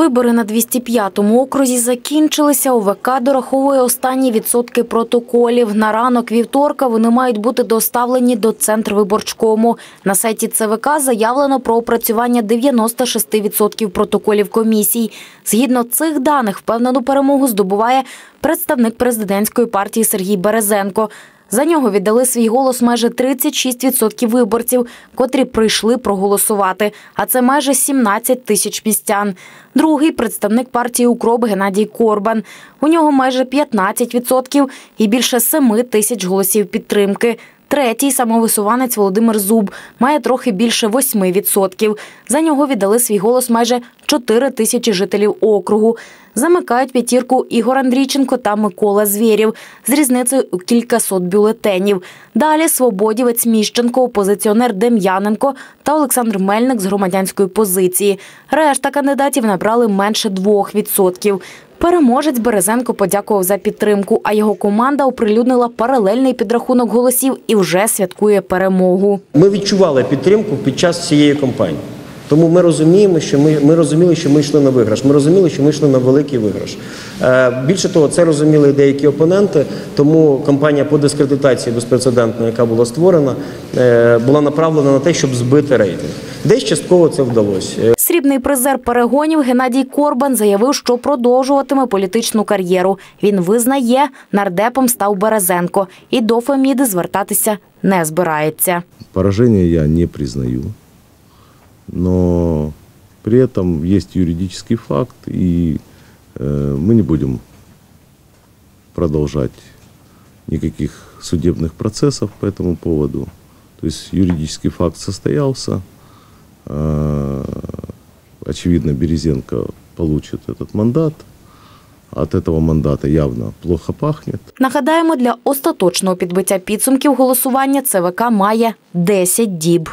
Вибори на 205-му окрузі закінчилися. ОВК дораховує останні відсотки протоколів. На ранок вівторка вони мають бути доставлені до Центрвиборчкому. На сайті ЦВК заявлено про опрацювання 96% протоколів комісій. Згідно цих даних, впевнену перемогу здобуває представник президентської партії Сергій Березенко. За нього віддали свій голос майже 36% виборців, котрі прийшли проголосувати. А це майже 17 тисяч містян. Другий представник партії Укроп Геннадій Корбан. У нього майже 15% і більше 7 тисяч голосів підтримки. Третій самовисуванець Володимир Зуб має трохи більше 8%. За нього віддали свій голос майже 4 тисячі жителів округу. Замикають п'ятірку Ігор Андрійченко та Микола Звєрєв з різницею у кількасот бюлетенів. Далі свободівець Міщенко, опозиціонер Дем'яненко та Олександр Мельник з громадянської позиції. Решта кандидатів набрали менше 2%. Переможець Березенко подякував за підтримку, а його команда оприлюднила паралельний підрахунок голосів і вже святкує перемогу. Ми відчували підтримку під час цієї кампанії. Тому ми розуміємо, що ми, ми розуміли, що ми йшли на виграш. Ми розуміли, що ми йшли на великий виграш. Е, більше того, це розуміли деякі опоненти. Тому кампанія по дискредитації безпрецедентна, яка була створена, е, була направлена на те, щоб збити рейтинг. Десь частково це вдалося. Е, Срібний призер перегонів Геннадій Корбан заявив, що продовжуватиме політичну кар'єру. Він визнає, нардепом став Березенко і до Феміди звертатися не збирається. Поражение я не признаю, но при этом есть юридический факт, и э, мы не будем продолжать никаких судебных процессов по этому поводу. То есть юридический факт состоялся. Э, Очевидно, Березенко получит этот мандат. От этого мандата явно плохо пахнет. Нагадаємо, для остаточного підбиття підсумків голосування ЦВК має 10 діб.